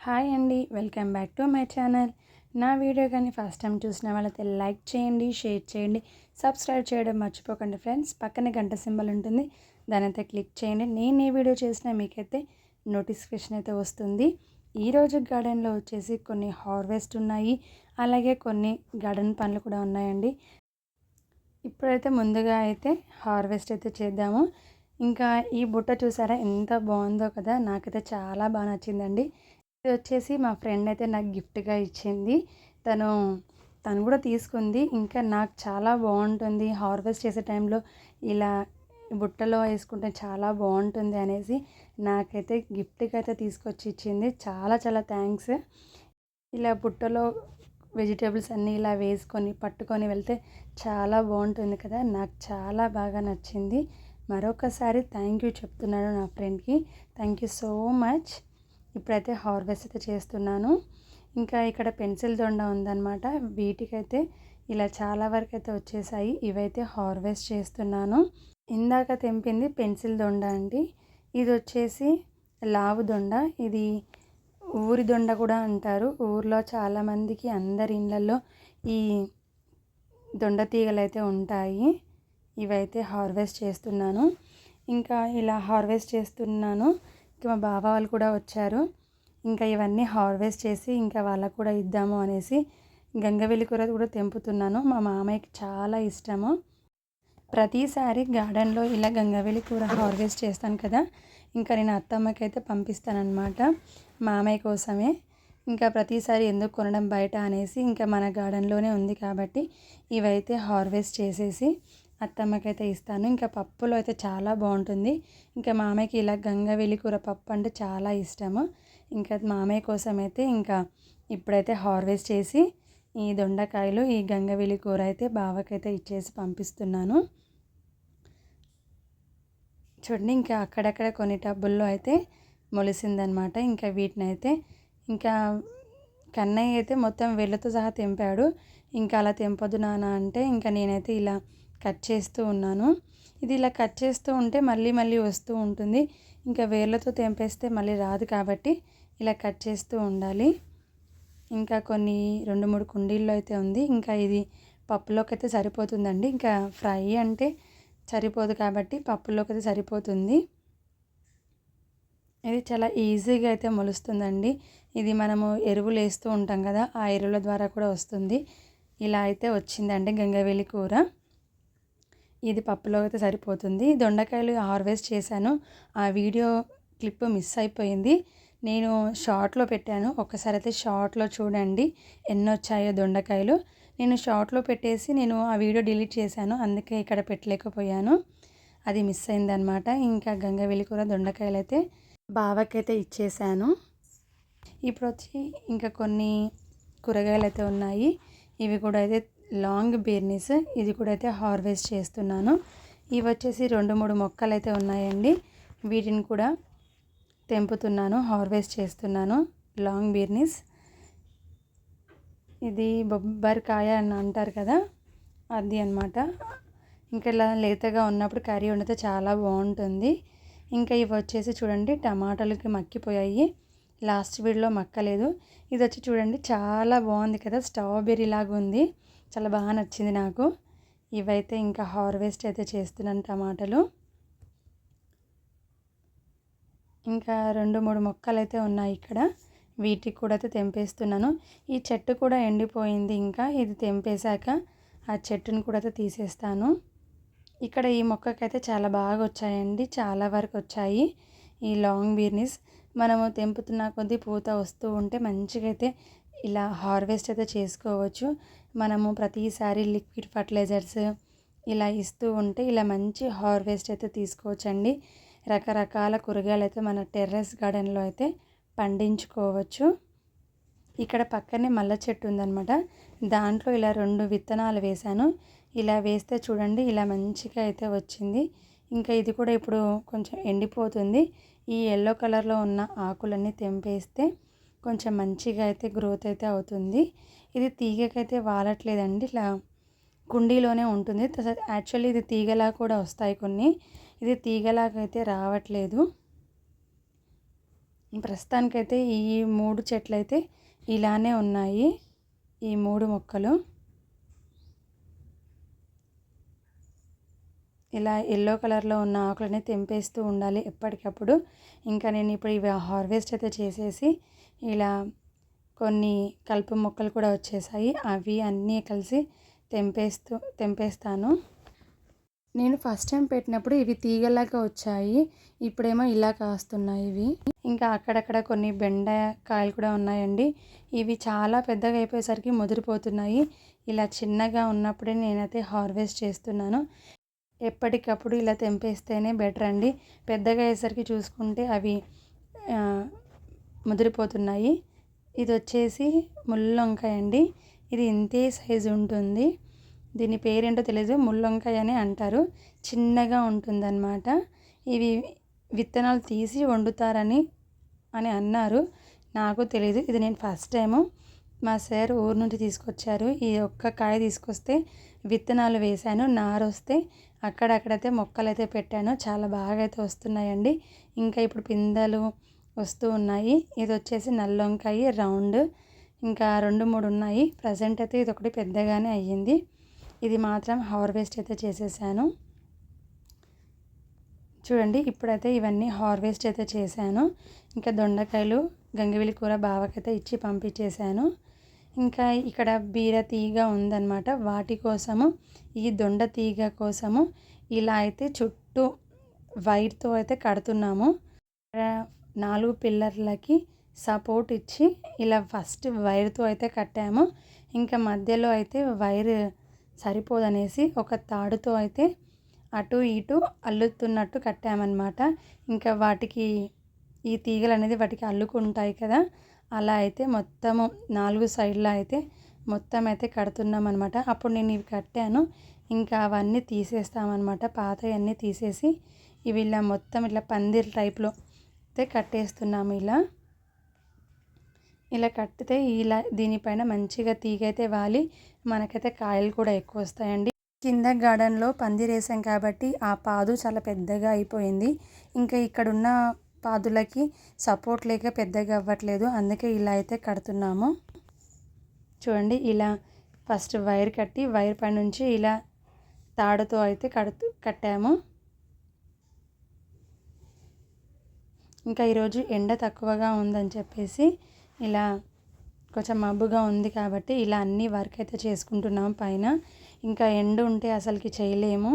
Hi అండి welcome back to my channel. నా video కానీ ఫస్ట్ టైం చూసిన వాళ్ళైతే లైక్ చేయండి షేర్ చేయండి సబ్స్క్రైబ్ చేయడం మర్చిపోకండి ఫ్రెండ్స్. పక్కనే గంట సింబల్ ఉంటుంది దాని అయితే క్లిక్ చేయండి. నేను ఏ వీడియో చేసినా మీకైతే నోటిఫికేషన్ అయితే వస్తుంది. ఈరోజు గార్డెన్లో వచ్చేసి కొన్ని హార్వెస్ట్ ఉన్నాయి అలాగే కొన్ని గార్డెన్ పనులు కూడా ఉన్నాయండి. ఇప్పుడైతే ముందుగా అయితే హార్వెస్ట్ అయితే చేద్దాము. ఇంకా ఈ బుట్ట చూసారా ఎంత బాగుందో కదా నాకైతే చాలా బాగా నచ్చిందండి. ఇది వచ్చేసి మా ఫ్రెండ్ అయితే నాకు గిఫ్ట్గా ఇచ్చింది. తను తను కూడా తీసుకుంది. ఇంకా నాకు చాలా బాగుంటుంది. హార్వెస్ట్ చేసే టైంలో ఇలా బుట్టలో వేసుకుంటే చాలా బాగుంటుంది అనేసి నాకైతే గిఫ్ట్గా అయితే తీసుకొచ్చి ఇచ్చింది. చాలా చాలా థ్యాంక్స్. ఇలా బుట్టలో వెజిటేబుల్స్ అన్నీ ఇలా వేసుకొని పట్టుకొని వెళ్తే చాలా బాగుంటుంది కదా. నాకు చాలా బాగా నచ్చింది. మరొకసారి థ్యాంక్ యూ చెప్తున్నాను నా ఫ్రెండ్కి. Thank you so much. ఇప్పుడైతే హార్వెస్ట్ అయితే చేస్తున్నాను. ఇంకా ఇక్కడ పెన్సిల్ దొండ ఉందన్నమాట. వీటికైతే ఇలా చాలా వరకు అయితే వచ్చేసాయి. ఇవైతే హార్వెస్ట్ చేస్తున్నాను. ఇందాక తెంపింది పెన్సిల్ దొండ అండి. ఇది వచ్చేసి లావు దొండ. ఇది ఊరి దొండ కూడా అంటారు. ఊర్లో చాలామందికి అందరి ఇళ్ళల్లో ఈ దొండ తీగలు అయితే ఉంటాయి. ఇవైతే హార్వెస్ట్ చేస్తున్నాను. ఇంకా ఇలా హార్వెస్ట్ చేస్తున్నాను. ఇంకా మా బావ వాళ్ళు కూడా వచ్చారు. ఇంకా ఇవన్నీ హార్వెస్ట్ చేసి ఇంకా వాళ్ళకు కూడా ఇద్దాము అనేసి గంగవెల్లి కూర కూడా తెంపుతున్నాను. మా మామయ్యకి చాలా ఇష్టము. ప్రతిసారి గార్డెన్లో ఇలా గంగవెల్లి కూర హార్వెస్ట్ చేస్తాను కదా ఇంకా నేను అత్తమ్మకి అయితే పంపిస్తానమాట మామయ్య కోసమే. ఇంకా ప్రతిసారి ఎందుకు కొనడం బయట అనేసి ఇంకా మన గార్డెన్లోనే ఉంది కాబట్టి ఇవైతే హార్వెస్ట్ చేసేసి అత్తమ్మకైతే ఇస్తాను. ఇంకా పప్పులో అయితే చాలా బాగుంటుంది. ఇంకా మామయ్యకి ఇలా గంగ కూర పప్పు అంటే చాలా ఇష్టము. ఇంకా మామయ్య కోసం అయితే ఇంకా ఇప్పుడైతే హార్వెస్ట్ చేసి ఈ దొండకాయలు ఈ గంగవెలి కూర అయితే బావకైతే ఇచ్చేసి పంపిస్తున్నాను. చూడండి ఇంకా అక్కడక్కడ కొన్ని టబ్బుల్లో అయితే మొలిసిందనమాట. ఇంకా వీటిని అయితే ఇంకా కన్నయ్య అయితే మొత్తం వెళ్ళతో సహా తెంపాడు. ఇంకా అలా తెంపదు నాన్న అంటే ఇంకా నేనైతే ఇలా కట్ చేస్తూ ఉన్నాను. ఇది ఇలా కట్ చేస్తూ ఉంటే మళ్ళీ మళ్ళీ వస్తూ ఉంటుంది. ఇంకా వేర్లతో తెంపేస్తే మళ్ళీ రాదు కాబట్టి ఇలా కట్ చేస్తూ ఉండాలి. ఇంకా కొన్ని రెండు మూడు కుండీల్లో అయితే ఉంది. ఇంకా ఇది పప్పులోకి అయితే సరిపోతుందండి. ఇంకా ఫ్రై అంటే సరిపోదు కాబట్టి పప్పులోకి అయితే సరిపోతుంది. ఇది చాలా ఈజీగా అయితే మొలుస్తుందండి. ఇది మనము ఎరువులు వేస్తూ ఉంటాం కదా ఆ ఎరువుల ద్వారా కూడా వస్తుంది. ఇలా అయితే వచ్చిందండి గంగవేలి కూర. ఇది పప్పులో అయితే సరిపోతుంది. దొండకాయలు హార్వెస్ట్ చేశాను. ఆ వీడియో క్లిప్ మిస్ అయిపోయింది. నేను షార్ట్లో పెట్టాను. ఒకసారి అయితే షార్ట్లో చూడండి. ఎన్ని వచ్చాయో దొండకాయలు. నేను షార్ట్లో పెట్టేసి నేను ఆ వీడియో డిలీట్ చేశాను. అందుకే ఇక్కడ పెట్టలేకపోయాను. అది మిస్ అయిందనమాట ఇంకా గంగ కూర దొండకాయలు అయితే బావకైతే ఇచ్చేసాను ఇప్పుడు వచ్చి ఇంకా కొన్ని కూరగాయలు అయితే ఉన్నాయి. ఇవి కూడా అయితే లాంగ్ బీర్నీస్. ఇది కూడా అయితే హార్వెస్ట్ చేస్తున్నాను. ఇవి వచ్చేసి రెండు మూడు మొక్కలు అయితే ఉన్నాయండి. వీటిని కూడా తెంపుతున్నాను హార్వెస్ట్ చేస్తున్నాను. లాంగ్ బీర్నీస్. ఇది బొబ్బరికాయ అని అంటారు కదా అది అనమాట ఇంకా ఇలా లేతగా ఉన్నప్పుడు కర్రీ వండితే చాలా బాగుంటుంది. ఇంకా ఇవి వచ్చేసి చూడండి టమాటాలకి మక్కిపోయాయి. లాస్ట్ వీడియోలో మక్కలేదు. ఇది వచ్చి చూడండి చాలా బాగుంది కదా స్ట్రాబెర్రీ లాగా ఉంది. చాలా బాగా నచ్చింది నాకు. ఇవైతే ఇంకా హార్వెస్ట్ అయితే చేస్తున్నాను టమాటాలు. ఇంకా రెండు మూడు మొక్కలు అయితే ఉన్నాయి ఇక్కడ. వీటికి కూడా అయితే తెంపేస్తున్నాను. ఈ చెట్టు కూడా ఎండిపోయింది ఇంకా. ఇది తెంపేశాక ఆ చెట్టుని కూడా అయితే తీసేస్తాను. ఇక్కడ ఈ మొక్కకైతే చాలా బాగా వచ్చాయండి. చాలా వరకు వచ్చాయి ఈ లాంగ్ బీర్నీస్. మనము తెంపుతున్న కొద్దీ పూత వస్తూ ఉంటే మంచిగా అయితే ఇలా హార్వెస్ట్ అయితే చేసుకోవచ్చు. మనము ప్రతిసారి లిక్విడ్ ఫర్టిలైజర్స్ ఇలా ఇస్తూ ఉంటే ఇలా మంచి హార్వెస్ట్ అయితే తీసుకోవచ్చండి. రకరకాల కూరగాయలు అయితే మన టెర్రస్ గార్డెన్లో అయితే పండించుకోవచ్చు. ఇక్కడ పక్కనే మల్ల చెట్టు ఉందనమాట దాంట్లో ఇలా రెండు విత్తనాలు వేశాను. ఇలా వేస్తే చూడండి ఇలా మంచిగా అయితే వచ్చింది. ఇంకా ఇది కూడా ఇప్పుడు కొంచెం ఎండిపోతుంది. ఈ ఎల్లో కలర్లో ఉన్న ఆకులన్నీ తెంపేస్తే కొంచెం మంచిగా అయితే గ్రోత్ అయితే అవుతుంది. ఇది తీగకైతే వాలట్లేదండి. ఇట్లా కుండీలోనే ఉంటుంది. యాక్చువల్లీ ఇది తీగలా కూడా వస్తాయి కొన్ని. ఇది తీగలాగైతే రావట్లేదు. ప్రస్తుతానికైతే ఈ మూడు చెట్లు అయితే ఇలానే ఉన్నాయి. ఈ మూడు మొక్కలు. ఇలా ఎల్లో కలర్లో ఉన్న ఆకులని తెంపేస్తూ ఉండాలి ఎప్పటికప్పుడు. ఇంకా నేను ఇప్పుడు ఇవి హార్వెస్ట్ అయితే చేసేసి ఇలా కొన్ని కలుపు మొక్కలు కూడా వచ్చేసాయి. అవి అన్నీ కలిసి తెంపేస్తూ తెంపేస్తాను. నేను ఫస్ట్ టైం పెట్టినప్పుడు ఇవి తీగలాగా వచ్చాయి. ఇప్పుడేమో ఇలా కాస్తున్నాయి ఇవి. ఇంకా అక్కడక్కడ కొన్ని బెండకాయలు కూడా ఉన్నాయండి. ఇవి చాలా పెద్దగా అయిపోయేసరికి ముదిరిపోతున్నాయి. ఇలా చిన్నగా ఉన్నప్పుడే నేనైతే హార్వెస్ట్ చేస్తున్నాను. ఎప్పటికప్పుడు ఇలా తెంపేస్తేనే బెటర్ అండి. పెద్దగా అయ్యేసరికి చూసుకుంటే అవి ముదిరిపోతున్నాయి. ఇది వచ్చేసి ముల్లొంకాయ అండి ఇది ఇంతే సైజు ఉంటుంది. దీని పేరేంటో తెలియదు. ముల్లంకాయ అని అంటారు. చిన్నగా ఉంటుందన్నమాట. ఇవి విత్తనాలు తీసి వండుతారని అని అన్నారు. నాకు తెలియదు ఇది నేను ఫస్ట్ టైము. మా సార్ ఊరు నుంచి తీసుకొచ్చారు. ఈ ఒక్క కాయ తీసుకొస్తే విత్తనాలు వేశాను. నారు వస్తే అక్కడక్కడైతే మొక్కలు అయితే పెట్టాను. చాలా బాగా అయితే వస్తున్నాయండి. ఇంకా ఇప్పుడు పిందెలు వస్తూ ఉన్నాయి. ఇది వచ్చేసి నల్లొంకాయ రౌండ్. ఇంకా రెండు మూడు ఉన్నాయి. ప్రజెంట్ అయితే ఇది ఒకటి పెద్దగానే అయ్యింది. ఇది మాత్రం హార్వెస్ట్ అయితే చేసేసాను. చూడండి ఇప్పుడైతే ఇవన్నీ హార్వెస్ట్ అయితే చేశాను. ఇంకా దొండకాయలు గంగివిలి కూర బావకైతే ఇచ్చి పంపించేశాను. ఇంకా ఇక్కడ బీర తీగ ఉందన్నమాట. వాటి కోసము ఈ దొండ తీగ కోసము ఇలా అయితే చుట్టూ వైర్తో అయితే కడుతున్నాము. నాలుగు పిల్లర్లకి సపోర్ట్ ఇచ్చి ఇలా ఫస్ట్ వైర్తో అయితే కట్టాము. ఇంకా మధ్యలో అయితే వైర్ సరిపోదనేసి ఒక తాడుతో అయితే అటు ఇటు అల్లుతున్నట్టు కట్టామన్నమాట. ఇంకా వాటికి ఈ తీగలు అనేది వాటికి అల్లుకుంటాయి కదా. అలా అయితే మొత్తము నాలుగు సైడ్లో అయితే మొత్తం అయితే కడుతున్నాం అనమాట అప్పుడు నేను ఇవి కట్టాను. ఇంకా అవన్నీ తీసేస్తామన్నమాట. పాతవన్నీ తీసేసి ఇవి ఇలా మొత్తం ఇట్లా పందిర్ టైప్లో అయితే కట్టేస్తున్నాము ఇలా. ఇలా కట్టితే ఇలా దీనిపైన మంచిగా తీగైతే వాలి మనకైతే కాయలు కూడా ఎక్కువ వస్తాయండి కింద గార్డెన్లో పందిరేసాం కాబట్టి ఆ పాదు చాలా పెద్దగా అయిపోయింది. ఇంకా ఇక్కడున్న పాదులకి సపోర్ట్ లేక పెద్దగా అవ్వట్లేదు. అందుకే ఇలా అయితే కడుతున్నాము. చూడండి ఇలా ఫస్ట్ వైర్ కట్టి వైర్ పై నుంచి ఇలా తాడుతో అయితే కడుతూ కట్టాము. ఇంకా ఈరోజు ఎండ తక్కువగా ఉందని చెప్పేసి ఇలా కొంచెం మబ్బుగా ఉంది కాబట్టి ఇలా అన్ని వర్క్ అయితే చేసుకుంటున్నాం పైన. ఇంకా ఎండ ఉంటే అసలుకి చేయలేము.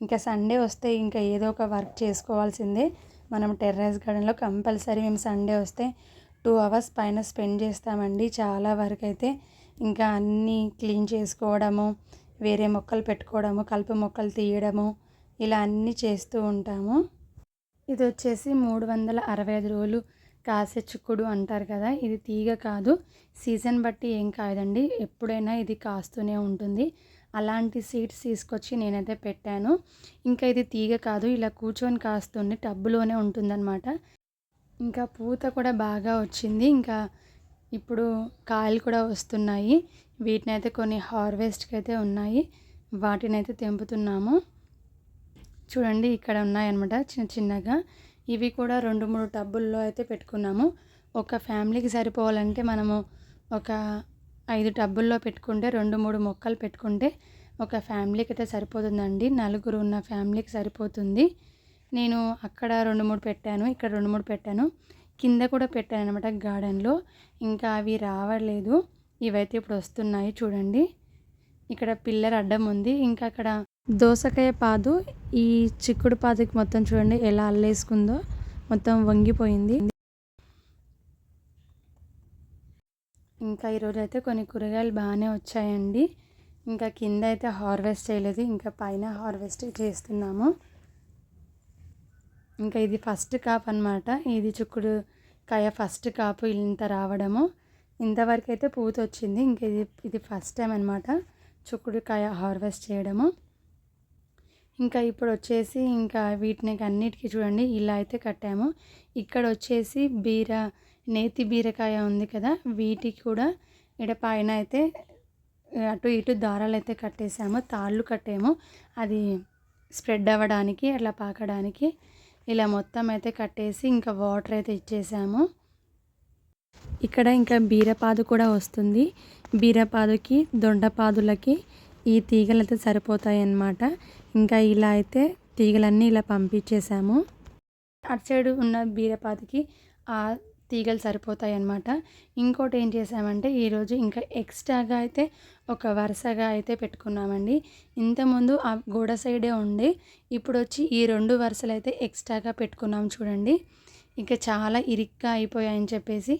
ఇంకా సండే వస్తే ఇంకా ఏదో ఒక వర్క్ చేసుకోవాల్సిందే. మనం టెర్రస్ గార్డెన్లో కంపల్సరీ మేము సండే వస్తే టూ అవర్స్ పైన స్పెండ్ చేస్తామండి చాలా వరకు అయితే. ఇంకా అన్నీ క్లీన్ చేసుకోవడము వేరే మొక్కలు పెట్టుకోవడము కలుపు మొక్కలు తీయడము ఇలా అన్నీ చేస్తూ ఉంటాము. ఇది వచ్చేసి మూడు వందల అరవై ఐదు రోజులు కాసే చిక్కుడు అంటారు కదా ఇది తీగ కాదు. సీజన్ బట్టి ఏం కాదండి ఎప్పుడైనా ఇది కాస్తూనే ఉంటుంది. అలాంటి సీడ్స్ తీసుకొచ్చి నేనైతే పెట్టాను. ఇంకా ఇది తీగ కాదు ఇలా కూర్చొని కాస్తుంది టబ్బులోనే ఉంటుందన్నమాట. ఇంకా పూత కూడా బాగా వచ్చింది. ఇంకా ఇప్పుడు కాయలు కూడా వస్తున్నాయి. వీటినైతే కొన్ని హార్వెస్ట్కి అయితే ఉన్నాయి. వాటిని అయితే తెంపుతున్నాము. చూడండి ఇక్కడ ఉన్నాయన్నమాట చిన్న చిన్నగా. ఇవి కూడా రెండు మూడు టబ్బుల్లో అయితే పెట్టుకున్నాము. ఒక ఫ్యామిలీకి సరిపోవాలంటే మనము ఒక ఐదు టబ్బుల్లో పెట్టుకుంటే రెండు మూడు మొక్కలు పెట్టుకుంటే ఒక ఫ్యామిలీకి అయితే సరిపోతుందండి. నలుగురు ఉన్న ఫ్యామిలీకి సరిపోతుంది. నేను అక్కడ రెండు మూడు పెట్టాను ఇక్కడ రెండు మూడు పెట్టాను. కింద కూడా పెట్టాను అనమాట గార్డెన్లో. ఇంకా అవి రావట్లేదు. ఇవైతే ఇప్పుడు వస్తున్నాయి చూడండి. ఇక్కడ పిల్లర్ అడ్డం ఉంది. ఇంకా అక్కడ దోసకాయ పాదు ఈ చిక్కుడు పాదుకి మొత్తం చూడండి ఎలా అల్లేసుకుందో మొత్తం వంగిపోయింది. ఇంకా ఈరోజు అయితే కొన్ని కూరగాయలు బాగానే వచ్చాయండి. ఇంకా కింద అయితే హార్వెస్ట్ చేయలేదు ఇంకా పైన హార్వెస్ట్ చేస్తున్నాము. ఇంకా ఇది ఫస్ట్ కాప్ అనమాట ఇది చిక్కుడు కాయ ఫస్ట్ కాపు ఇంత రావడము. ఇంతవరకు అయితే పూత వచ్చింది ఇంకా ఇది ఇది ఫస్ట్ టైం అనమాట చుక్కుడుకాయ హార్వెస్ట్ చేయడము. ఇంకా ఇప్పుడు వచ్చేసి ఇంకా వీటిని అన్నిటికీ చూడండి ఇలా అయితే కట్టాము. ఇక్కడ వచ్చేసి బీర నేతి బీరకాయ ఉంది కదా వీటికి కూడా ఇక్కడ పైన అయితే అటు ఇటు దారాలు అయితే కట్టేసాము తాళ్ళు కట్టాము. అది స్ప్రెడ్ అవ్వడానికి అట్లా పాకడానికి ఇలా మొత్తం అయితే కట్టేసి ఇంకా వాటర్ అయితే ఇచ్చేసాము. ఇక్కడ ఇంకా బీరపాదు కూడా వస్తుంది. బీరపాదుకి దొండపాదులకి ఈ తీగలు అయితే సరిపోతాయి అన్నమాట ఇంకా ఇలా అయితే తీగలన్నీ ఇలా పంపించేసాము. అటు సైడ్ ఉన్న బీరపాతికి ఆ తీగలు సరిపోతాయి అన్నమాట ఇంకోటి ఏం చేసామంటే ఈరోజు ఇంకా ఎక్స్ట్రాగా అయితే ఒక వరుసగా అయితే పెట్టుకున్నామండి. ఇంతకుముందు ఆ గోడ సైడే ఉండే ఇప్పుడు వచ్చి ఈ రెండు వరుసలు అయితే ఎక్స్ట్రాగా పెట్టుకున్నాం చూడండి. ఇంకా చాలా ఇరిక్గా అయిపోయాయని చెప్పేసి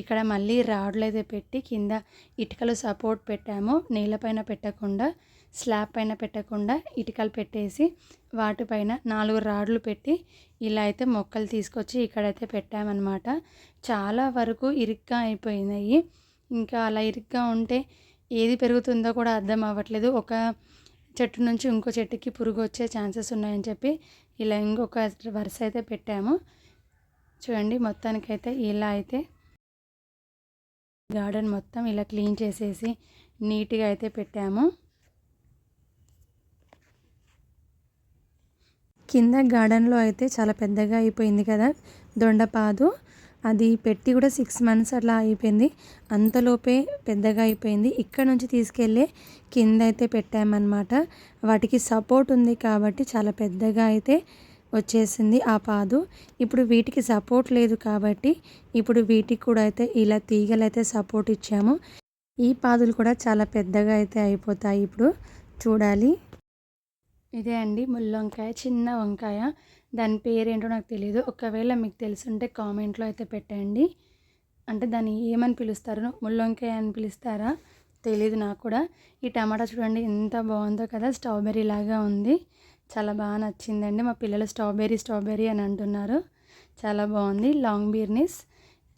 ఇక్కడ మళ్ళీ రాడ్లు అయితే పెట్టి కింద ఇటుకలు సపోర్ట్ పెట్టాము. నేలపైన పెట్టకుండా స్లాబ్ పైన పెట్టకుండా ఇటుకలు పెట్టేసి వాటిపైన నాలుగు రాడ్లు పెట్టి ఇలా అయితే మొక్కలు తీసుకొచ్చి ఇక్కడైతే పెట్టామన్నమాట. చాలా వరకు ఇరుగ్గా అయిపోయినాయి. ఇంకా అలా ఇరుగ్గా ఉంటే ఏది పెరుగుతుందో కూడా అర్థం అవ్వట్లేదు. ఒక చెట్టు నుంచి ఇంకో చెట్టుకి పురుగు వచ్చే ఛాన్సెస్ ఉన్నాయని చెప్పి ఇలా ఇంకొక వరుస అయితే పెట్టాము. చూడండి మొత్తానికైతే ఇలా అయితే గార్డెన్ మొత్తం ఇలా క్లీన్ చేసేసి నీట్గా అయితే పెట్టాము. కింద గార్డెన్లో అయితే చాలా పెద్దగా అయిపోయింది కదా దొండపాదు. అది పెట్టి కూడా సిక్స్ మంత్స్ అట్లా అయిపోయింది. అంతలోపే పెద్దగా అయిపోయింది. ఇక్కడ నుంచి తీసుకెళ్ళి కింద అయితే పెట్టామన్నమాట. వాటికి సపోర్ట్ ఉంది కాబట్టి చాలా పెద్దగా అయితే వచ్చేసింది ఆ పాదు. ఇప్పుడు వీటికి సపోర్ట్ లేదు కాబట్టి ఇప్పుడు వీటికి కూడా అయితే ఇలా తీగలు అయితే సపోర్ట్ ఇచ్చాము. ఈ పాదులు కూడా చాలా పెద్దగా అయితే అయిపోతాయి ఇప్పుడు. చూడాలి. ఇదే అండి ముల్లొంకాయ చిన్న వంకాయ. దాని పేరేంటో నాకు తెలియదు ఒకవేళ మీకు తెలుసుంటే కామెంట్లో అయితే పెట్టండి. అంటే దాన్ని ఏమని పిలుస్తారు? ముల్లొంకాయ అని పిలుస్తారా? తెలియదు నాకు కూడా. ఈ టమాటా చూడండి ఎంత బాగుందో కదా. స్ట్రాబెర్రీ లాగా ఉంది. చాలా బాగా నచ్చిందండి. మా పిల్లలు స్ట్రాబెర్రీ స్ట్రాబెర్రీ అని అంటున్నారు. చాలా బాగుంది. లాంగ్ బీర్నిస్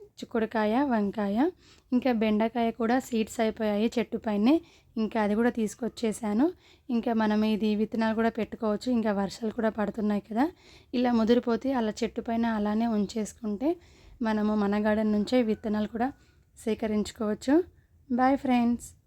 చిక్కుడుకాయ వంకాయ ఇంకా బెండకాయ కూడా సీడ్స్ అయిపోయాయి చెట్టు పైనే. ఇంకా అది కూడా తీసుకొచ్చేసాను. ఇంకా మనం ఇది విత్తనాలు కూడా పెట్టుకోవచ్చు. ఇంకా వర్షాలు కూడా పడుతున్నాయి కదా. ఇలా ముదిరిపోతే అలా చెట్టు పైన అలానే ఉంచేసుకుంటే మనము మన గార్డెన్ నుంచే విత్తనాలు కూడా సేకరించుకోవచ్చు. Bye friends.